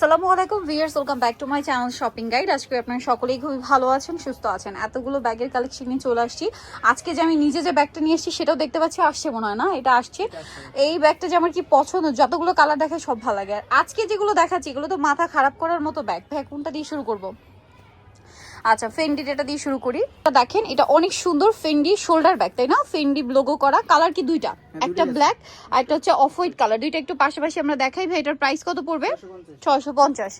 আসসালামু আলাইকুম viewers welcome back to my channel shopping guide. আজকে আপনারা সকলেই খুবই ভালো আছেন সুস্থ আছেন। এতগুলো ব্যাগের কালেকশন নিয়ে চলে আসছি। আজকে যে আমি নিজে যে ব্যাগটা নিয়ে এসেছি সেটাও দেখতে পাচ্ছি আসছে মনে হয় না? এটা আসছে। এই ব্যাগটা যে আমার কি পছন্দ যতগুলো কালার দেখে সব ভালো লাগে। আর আজকে যেগুলো দেখাচ্ছি এগুলো তো মাথা খারাপ করার মতো ব্যাগ। ভাই কোনটা দিয়ে শুরু করব? আচ্ছা ফেন্ডির এটা দিয়ে শুরু করি। দেখেন এটা অনেক সুন্দর ফেন্ডি শোল্ডার ব্যাগ তাই না? ফেন্ডি লোগো করা। কালার কি দুইটা? একটা ব্ল্যাক আর একটা হচ্ছে অফ হোয়াইট কালার দুইটা একটু পাশাপাশি আমরা দেখাই। ভাই এটার প্রাইস কত পড়বে? ছয়শো পঞ্চাশ।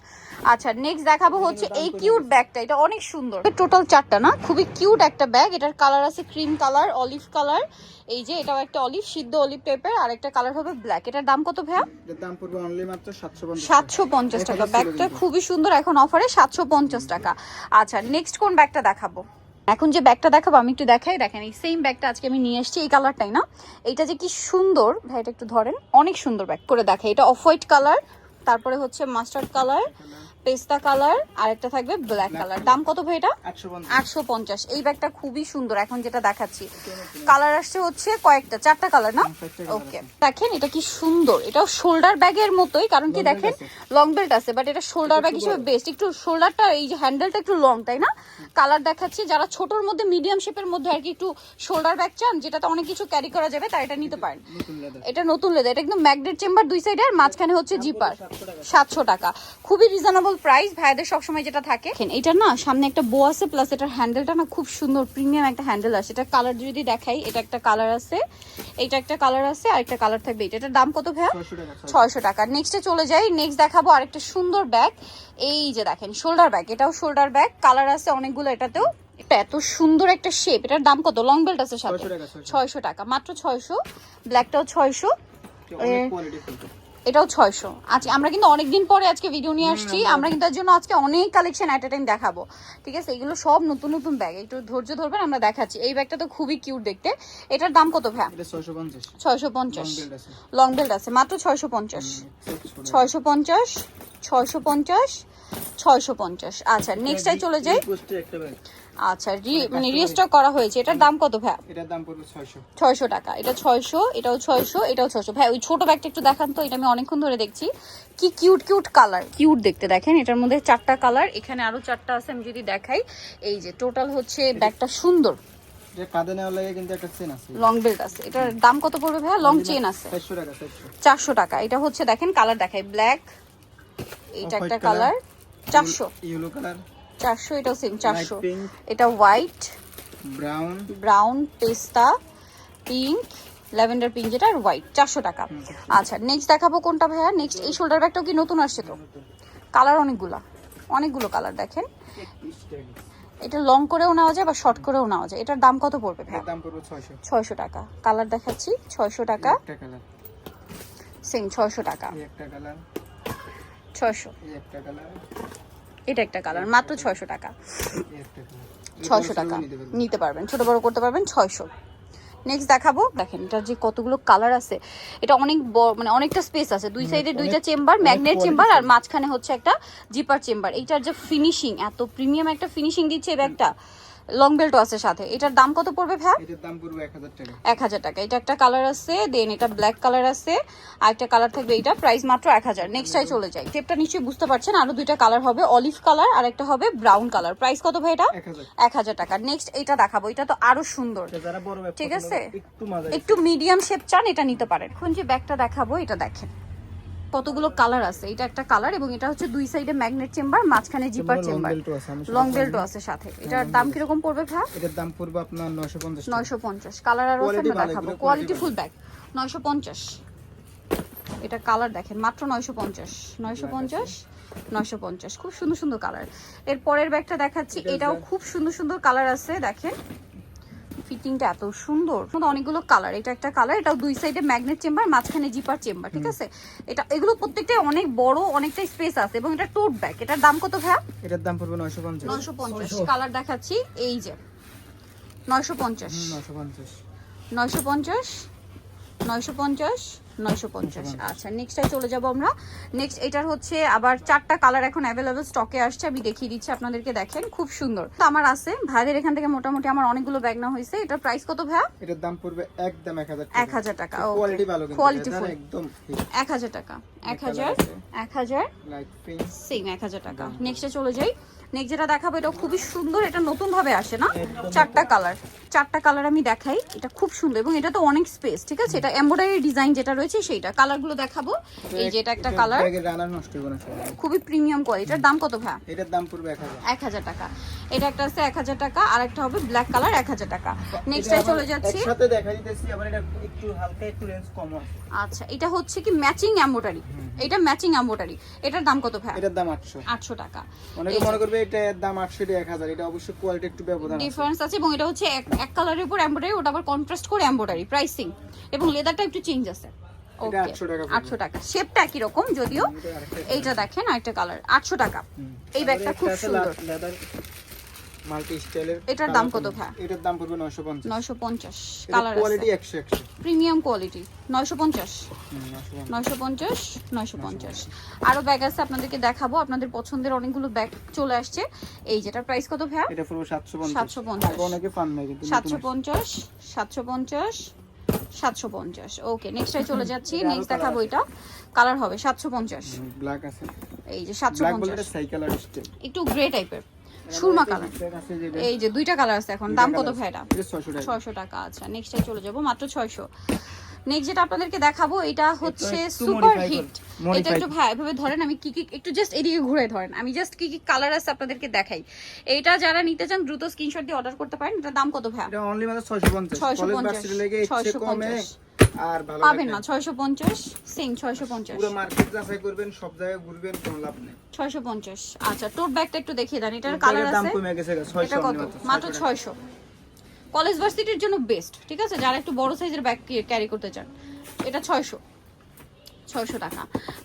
আচ্ছা নেক্সট দেখাবো হচ্ছে এই কিউট ব্যাগটা এটা অনেক সুন্দর। টোটাল চারটা না? খুবই কিউট একটা ব্যাগ এটার কালার আছে ক্রিম কালার অলিভ কালার এই যে এটাও একটা অলিভ সিদ্ধ অলিভ টাইপের আর একটা কালার হবে ব্ল্যাক এটার দাম কত ভাইয়া? দাম পড়বে অনলি মাত্র সাতশো পঞ্চাশ সাতশো পঞ্চাশ টাকা। ব্যাগটা খুবই সুন্দর। এখন অফারে সাতশো পঞ্চাশ টাকা। আচ্ছা নেক্সট কোন ব্যাগটা দেখাবো? এখন যে ব্যাগটা দেখাবো, আমি একটু দেখাই, দেখেন, এই সেম ব্যাগটা আজকে আমি নিয়ে এসেছি, এই কালারটাই না? এইটা যে কি সুন্দর, ভাই, এটা একটু ধরেন, অনেক সুন্দর ব্যাগ করে দেখে এটা অফ হোয়াইট কালার তারপরে হচ্ছে মাস্টার্ড কালার পেস্তা কালার আর একটা থাকবে ব্ল্যাক কালার। দাম কত ভাই এটা? আটশো পঞ্চাশ। এই ব্যাগটা খুবই সুন্দর এখন যেটা দেখাচ্ছি। কালার আসছে হচ্ছে কয়েকটা চারটা কালার না? ওকে দেখেন এটা কি সুন্দর এটাও শোল্ডার ব্যাগের মতোই কারণ কি দেখেন লং বেল্ট আছে বাট এটা শোল্ডার ব্যাগ হিসেবে বেস্ট একটু শোল্ডারটা এই যে হ্যান্ডেলটা একটু লং তাই না? কালার দেখাচ্ছি যারা ছোটর মধ্যে মিডিয়াম শেপের মধ্যে আর কি একটু শোল্ডার ব্যাগ চান যেটাতে অনেক কিছু ক্যারি করা যাবে তাই এটা নিতে পারেন। এটা নতুন লেদার এটা একদম ম্যাগনেট চেম্বার দুই সাইডে আর মাঝখানে হচ্ছে জিপার সাতশো টাকা। খুবই রিজনেবল প্রাইস ভাইদের সবসময় যেটা থাকে। এটা না সামনে একটা বো আছে প্লাস এটার হ্যান্ডেলটা না খুব সুন্দর প্রিমিয়াম একটা হ্যান্ডেল আছে। এটা কালার যদি দেখাই এটা একটা কালার আছে এটা একটা কালার আছে আর একটা কালার থাকবে এটা। এটার দাম কত ভাইয়া? ছয়শো টাকা নেক্সটে চলে যাই নেক্সট দেখাবো আরেকটা সুন্দর ব্যাগ এই যে দেখেন শোল্ডার ব্যাগ এটাও শোল্ডার ব্যাগ কালার আছে অনেকগুলো এটাতেও। এটা এত সুন্দর একটা শেপ এটার দাম কত? লং বেল্ট আছে সাথে। ছয়শো টাকা মাত্র ছয়শো। ব্ল্যাকটাও ছয়শো। অনেক কোয়ালিটি ফুল এটাও ছয়শো। আচ্ছা আমরা কিন্তু অনেকদিন পরে আজকে ভিডিও নিয়ে আসছি। আমরা কিন্তু তার জন্য আজকে অনেক কালেকশন অ্যাট টাইম দেখাবো। ঠিক আছে? এগুলো সব নতুন নতুন ব্যাগ একটু ধৈর্য ধরবেন আমরা দেখাচ্ছি। এই ব্যাগটা তো খুবই কিউট দেখতে। এটার দাম কত ভ্যা ছয়শো পঞ্চাশ। লং বেল্ট আছে। মাত্র ছয়শো পঞ্চাশ। ছয়শো পঞ্চাশ ছয়শো পঞ্চাশ ছয়শো পঞ্চাশ। আচ্ছা নেক্সটটাই চলে যাই। আচ্ছা মানে রিস্টক করা হয়েছে এটার দাম কত ভ্যা এটার দাম পড়বে ছয়শো। ছয়শো টাকা এটা ছয়শো এটাও ছয়শো এটাও ছয়শো। ভাই ওই ছোট ব্যাগটা একটু দেখান তো এটা আমি অনেকক্ষণ ধরে দেখছি। কি কিউট কিউট কালার কিউট দেখতে দেখেন এটার মধ্যে চারটা কালার এখানে আরও চারটা আছে আমি যদি দেখাই। এই যে টোটাল হচ্ছে ব্যাগটা সুন্দর। এটা কাঁধে নেওয়ার লাগে কিন্তু একটা চেন আছে। লং বেল্ট আছে। এটার দাম কত পড়বে ভাইয়া? লং চেন আছে। চারশো টাকা চারশো। চারশো টাকা। এটা হচ্ছে দেখেন কালার দেখাই। ব্ল্যাক এইটা একটা কালার চারশো। ইয়েলো কালার চারশো এটাও সেম চারশো। এটা হোয়াইট ব্রাউন ব্রাউন পেস্তা পিঙ্ক ল্যাভেন্ডার পিঙ্ক যেটা আর হোয়াইট চারশো টাকা। আচ্ছা নেক্সট দেখাবো কোনটা ভাইয়া? নেক্সট এই শোল্ডার ব্যাগটাও কি নতুন আসছে তো? কালার অনেকগুলো। অনেকগুলো কালার দেখেন। এটা লং করেও নেওয়া যায় বা শর্ট করেও নেওয়া যায়। এটার দাম কত পড়বে ভাইয়া? দাম পড়বে ছয়শো। ছয়শো টাকা। কালার দেখাচ্ছি ছয়শো টাকা। একটা কালার সেম ছয়শো টাকা। এই একটা কালার ছয়শো। এই একটা কালার এটা একটা কালার মাত্র ছয়শো টাকা। ছয়শো টাকা নিতে পারবেন ছোট বড় করতে পারবেন ছয়শো। নেক্সট দেখাবো দেখেন এটার যে কতগুলো কালার আছে এটা অনেক বড় মানে অনেকটা স্পেস আছে। দুই সাইডে দুইটা চেম্বার ম্যাগনেট চেম্বার আর মাঝখানে হচ্ছে একটা জিপার চেম্বার এইটার যে ফিনিশিং এত প্রিমিয়াম একটা ফিনিশিং দিচ্ছে এই ব্যাগটা লং বেল্টও আছে সাথে। এটার দাম কত পড়বে ভ্যা এটার দাম পড়বে এক হাজার টাকা। এক হাজার টাকা। এটা একটা কালার আছে দেন এটা ব্ল্যাক কালার আছে আর একটা কালার থাকবে এটা প্রাইস মাত্র এক হাজার। নেক্সটটাই চলে যায় টেপটা নিশ্চয়ই বুঝতে পারছেন আরও দুইটা কালার হবে অলিভ কালার আর একটা হবে ব্রাউন কালার প্রাইস কত ভাই এটা? এক হাজার। এক হাজার টাকা। নেক্সট এটা দেখাবো এটা তো আরও সুন্দর। এটা যারা বড় ব্যাগ ঠিক আছে? একটু মিডিয়াম শেপ চান এটা নিতে পারেন। এখন যে ব্যাগটা দেখাবো এটা দেখেন। কতগুলো কালার আছে? এটা একটা কালার এবং এটা হচ্ছে দুই সাইডে ম্যাগনেট চেম্বার মাঝখানে জিপার চেম্বার লং বেল্টও আছে সাথে। এটার দাম কীরকম পড়বে ভ্যা এটার দাম পড়বে আপনার নয়শো পঞ্চাশ। টাকা। নয়শো পঞ্চাশ। কালার আর আছে আমরা দেখাবো। কোয়ালিটি ফুল ব্যাগ নয়শো পঞ্চাশ। এটা কালার দেখেন মাত্র নয়শো পঞ্চাশ। নয়শো পঞ্চাশ নয়শো পঞ্চাশ। খুব সুন্দর সুন্দর কালারের পরের ব্যাগটা দেখাচ্ছি। এটাও খুব সুন্দর সুন্দর কালার আছে দেখেন। ফিটিংটা এত সুন্দর। অনেকগুলো কালার। এটা একটা কালার এটাও দুই সাইডে ম্যাগনেট চেম্বার মাঝখানে জিপার চেম্বার ঠিক আছে? এটা এগুলো প্রত্যেকটাই অনেক বড় অনেকটা স্পেস আছে এবং এটা টোট ব্যাগ এটার দাম কত ভাইয়া? এটার দাম পড়বে নয়শো পঞ্চাশ। নয়শো পঞ্চাশ। কালার দেখাচ্ছি এই যে। নয়শো পঞ্চাশ নয়শো পঞ্চাশ। নয়শো পঞ্চাশ। আচ্ছা নেক্সটটাই চলে যাব আমরা। নেক্সট এটার হচ্ছে আবার চারটা কালার এখন অ্যাভেলেবল স্টকে আসছে। আমি দেখিয়ে দিচ্ছি আপনাদেরকে দেখেন খুব সুন্দর। তো আমার আছে ভাইদের এখান থেকে মোটামুটি আমার অনেকগুলো ব্যাগ না হয়েছে। এটার প্রাইস কত ভাইয়া? এটার দাম পড়বে একদম এক হাজার টাকা। কোয়ালিটি ভালো কোয়ালিটি ফুল একদম এক হাজার টাকা এক হাজার এক হাজার সেম এক হাজার টাকা। নেক্সটে চলে যাই। নেক্সট যেটা দেখাবো এটা খুবই সুন্দর এটা নতুন ভাবে আসে না? চারটা কালার চারটা কালার আমি দেখাই এটা খুব সুন্দর। এবং এটা তো অনেক স্পেস ঠিক আছে? এটা এমব্রয়ডারি ডিজাইন যেটা রয়েছে সেইটা কালারগুলো দেখাবো। এই যে এটা একটা কালার। খুবই প্রিমিয়াম কোয়ালিটির। দাম কত ভাই এটার দাম পড়বে এক হাজার। এক হাজার টাকা। এটা একটা আছে এক হাজার টাকা আর একটা হবে ব্ল্যাক কালার এক হাজার টাকা। নেক্সটে চলে যাচ্ছি। একসাথে দেখা দিতেছি আবার এটা একটু হালকা একটু রেঞ্জ কম আছে। আচ্ছা এটা হচ্ছে কি ম্যাচিং এমব্রয়ডারি এটা ম্যাচিং এমব্রয়ডারি এটার দাম কত ভাই এটার দাম আটশো। আটশো টাকা। অনেকে মনে করবে এটার দাম আটশো এটা এক হাজার। এটা অবশ্যই কোয়ালিটি একটু ব্যবধান ডিফারেন্স আছে এবং এটা হচ্ছে এক কালারের উপর এমব্রয়ডারি ওটা আবার কন্ট্রাস্ট করে এমব্রয়ডারি প্রাইসিং এবং লেদারটা একটু চেঞ্জ আছে। ওকে 800 আটশো টাকা শেপটা একই রকম যদিও এইটা দেখেন আরেকটা কালার আটশো টাকা। এই ব্যাগটা খুব সুন্দর। মাল্টি স্টাইলের এটার দাম কত ভাই? এটার দাম পড়বে 950 নয়শো পঞ্চাশ এটা কালার কোয়ালিটি আছে 100 100 প্রিমিয়াম কোয়ালিটি নয়শো পঞ্চাশ। হুম, 950 নয়শো পঞ্চাশ নয়শো পঞ্চাশ। আরও ব্যাগ আছে আপনাদেরকে দেখাবো। আপনাদের পছন্দের অনেকগুলো ব্যাগ চলে আসছে। এই যেটার প্রাইস কত ভাইয়া এটা পড়বে 750 750 অনেকে পান না কিন্তু সাতশো পঞ্চাশ সাতশো পঞ্চাশ। ওকে নেক্সটটাই চলে যাচ্ছি। নেক্সট দেখা দেখাবো এটা। কালার হবে সাতশো পঞ্চাশ। ব্ল্যাক আছে। এই যে সাতশো পঞ্চাশ। একটু গ্রে টাইপের সুরমা কালার এই যে দুইটা কালার আছে এখন। দাম কত ভাই এটা? এটা 600 টাকা। ছয়শো টাকা আচ্ছা। নেক্সটে চলে যাব। মাত্র ছয়শো। নেক্সট যেটা আপনাদেরকে দেখাবো এটা হচ্ছে সুপার হিট এটা একটু ভাই এভাবে ধরেন আমি কি কি একটু জাস্ট এদিকে ঘুরে ধরেন। আমি জাস্ট কি কি কালার আছে আপনাদেরকে দেখাই। এইটা যারা নিতে চান দ্রুত স্ক্রিনশট দিয়ে অর্ডার করতে পারেন। এটা দাম কত ভাই এটা অনলি মাত্র 650 ছয়শো কলেজ পঞ্চাশ ভার্সিটি লেগে ইচ্ছে কমে আর ভালো পাবেন না। ছয়শো পঞ্চাশ সেম ছয়শো পঞ্চাশ। পুরো মার্কেট যাচাই করবেন সব জায়গায় ঘুরবেন কোনো লাভ নেই। ছয়শো পঞ্চাশ। আচ্ছা টোট ব্যাগটা একটু দেখিয়ে দেন। এটার এটার কালার দাম আছে? কমে গেছে এটা 600 কত? মাত্র ছয়শো। কলেজ ভার্সিটির জন্য বেস্ট ঠিক আছে? যারা একটু বড় সাইজের ব্যাগ ক্যারি করতে চান এটা ছয়শো। ছয়শো টাকা।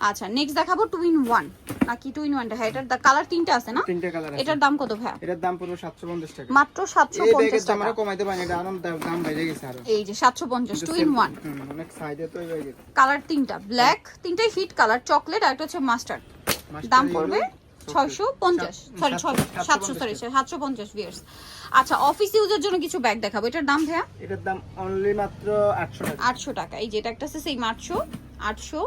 আচ্ছা নেক্সট দেখাবো টু ইন ওয়ান নাকি টু ইন ওয়ানটা হ্যাঁ এটার কালার তিনটা আছে না? তিনটা কালার এটার দাম কত ভাইয়া? এটার দাম পড়বে 750 টাকা। মাত্র সাতশো এই পঞ্চাশ ব্যাগের দাম টাকা। আমরা কমাইতে পারি এটা আনন্দ দাম বাইরে গেছে আরও। এই যে সাতশো পঞ্চাশ টু ইন ওয়ান অনেক সাইজে তো কালার তিনটা ব্ল্যাক তিনটাই হিট কালার চকলেট আর একটা হচ্ছে মাস্টার্ড দাম পড়বে ছয়শো পঞ্চাশ। সরি সাতশো- সাতশো সরি সাতশো পঞ্চাশ বিয়ার্স আচ্ছা অফিস ইউজের জন্য কিছু ব্যাগ দেখাবো। এটার দাম ভাইয়া? এটার দাম অনলি মাত্র 800 টাকা। আটশো টাকা। এই যেটা একটা আছে সেই আটশো আটশো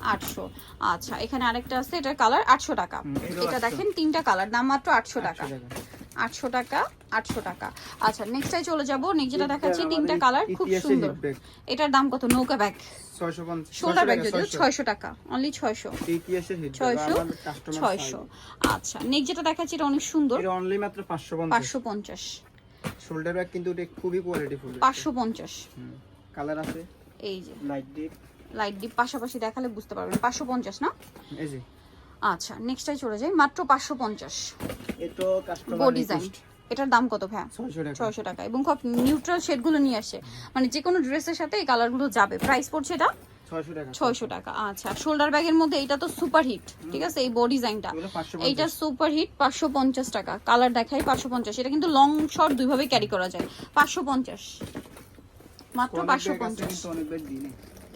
আটশো। আচ্ছা এখানে আরেকটা আছে এটার কালার আটশো টাকা। এটা দেখেন তিনটা কালার দাম মাত্র আটশো 800 টাকা। আটশো টাকা আটশো টাকা। আচ্ছা নেক্সটাই চলে যাব। নেক্সট যেটা দেখাচ্ছি তিনটা কালার খুব সুন্দর। এটার দাম কত? নৌকা ব্যাগ 650 শোল্ডার ব্যাগ যদিও ছয়শো। টাকা অনলি ছয়শো। ছয়শো ছয়শো। আচ্ছা নেক্সট যেটা দেখাচ্ছি এটা অনেক সুন্দর। অনলি মাত্র পাঁচশো পঞ্চাশ। শোল্ডার ব্যাগ কিন্তু এটা খুবই কোয়ালিটি পাঁচশো পঞ্চাশ। কালার আছে? এই যে। লাইট ডিপ লাইট ডিপ পাশাপাশি দেখালে বুঝতে পারবেন। পাঁচশো পঞ্চাশ না? এই যে। আচ্ছা নেক্সটাই চলে যাই। মাত্র পাঁচশো পঞ্চাশ। এটো কাস্টমার গো ডিজাইন এটার দাম কত ভাইয়া? 600 টাকা। ছয়শো টাকা। এবং খুব নিউট্রাল শেডগুলো নিয়ে আসছে মানে যে কোনো ড্রেসের সাথে এই কালারগুলো যাবে। প্রাইস পড়ছে এটা? ছয়শো টাকা। আচ্ছা শোল্ডার ব্যাগের মধ্যে এটা তো সুপার হিট ঠিক আছে? এই বডি ডিজাইনটা এইটা সুপার হিট পাঁচশো পঞ্চাশ টাকা। কালার দেখাই পাঁচশো পঞ্চাশ। এটা কিন্তু লং শর্ট দুইভাবে ক্যারি করা যায়। পাঁচশো পঞ্চাশ। মাত্র পাঁচশো পঞ্চাশ।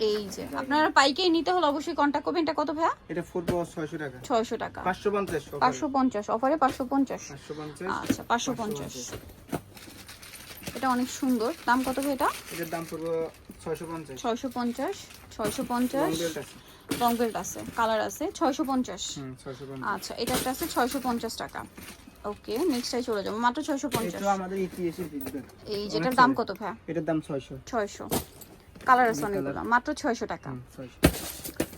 এই যে আপনারা পাইকারি নিতে হলে অবশ্যই কন্ট্যাক্ট করবেন। এটা কত ভাইয়া? এটা ফুটবল 600 টাকা। ছয়শো টাকা। 550 পাঁচশো পঞ্চাশ অফারে পাঁচশো পঞ্চাশ। 550 আচ্ছা পাঁচশো পঞ্চাশ। এটা অনেক সুন্দর। দাম কত ভাই এটা? এটার দাম পড়বে 650 ছয়শো পঞ্চাশ ছয়শো পঞ্চাশ। বেল্ট আছে। কালার আছে। ছয়শো পঞ্চাশ। হুম 650 আচ্ছা এটা একটা আছে ছয়শো পঞ্চাশ টাকা। ওকে নেক্সটটাই চলে যাব। মাত্র ছয়শো পঞ্চাশ। এটা আমাদের ইতিহাসের ফিডব্যাক এই যেটার দাম কত ভাই এটার দাম 600 ছয়শো। কালার আছে অনেকগুলো। মাত্র ছয়শো টাকা। 600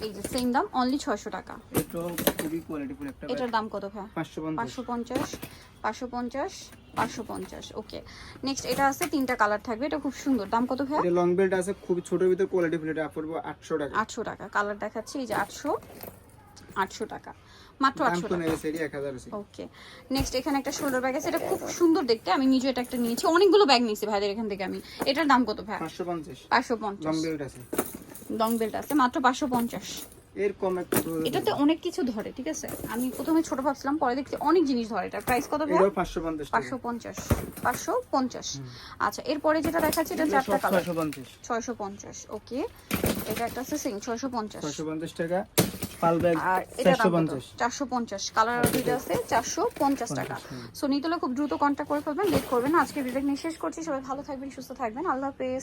এই যে সেম দাম অনলি ছয়শো টাকা। এটা খুবই কোয়ালিটিফুল একটা এটার দাম কত ভাই 550 পাঁচশো পঞ্চাশ পাঁচশো পঞ্চাশ পাঁচশো পঞ্চাশ ওকে নেক্সট এটা আছে তিনটা কালার থাকবে এটা খুব সুন্দর। দাম কত ভাই এটা লং বেল্ট আছে খুব ছোটর ভিতর কোয়ালিটিফুল এটা পড়বে 800 টাকা। আটশো টাকা। কালার দেখাচ্ছি এই যে আটশো আটশো টাকা। মাত্র দাম আটশো কমে টাকা। গেছে এটি 1000 ওকে নেক্সট এখানে একটা শোল্ডার ব্যাগ আছে এটা খুব সুন্দর দেখতে। আমি নিজে এটা একটা নিয়েছি। অনেকগুলো ব্যাগ নিয়েছি ভাইদের এখান থেকে আমি। এটার দাম কত ভাই? 550 পাঁচশো লং পঞ্চাশ বেল্ট আছে। লং বেল্ট আছে মাত্র পাঁচশো পঞ্চাশ। এর কম একটু এটাতে অনেক কিছু ধরে ঠিক আছে? আমি প্রথমে ছোট ভাবছিলাম পরে দেখছি অনেক জিনিস ধরে। এটা প্রাইস কত পাঁচশো পঞ্চাশ পাঁচশো পঞ্চাশ। আচ্ছা এরপরে যেটা দেখাচ্ছি এটা চারটা কালার ওকে এটা একটা আছে সিং ছয়শো পঞ্চাশ। ছয়শো পঞ্চাশ টাকা। পাল ব্যাগ আর এটা চারশো পঞ্চাশ। চারশো পঞ্চাশ। কালার দুইটা আছে চারশো পঞ্চাশ টাকা। সো নিতলে খুব দ্রুত কন্ট্যাক্ট করে ফেলবেন লেট করবেন আজকে বিবেক নিয়ে শেষ করছি। সবাই ভালো থাকবেন সুস্থ থাকবেন। আল্লাহ হাফেজ।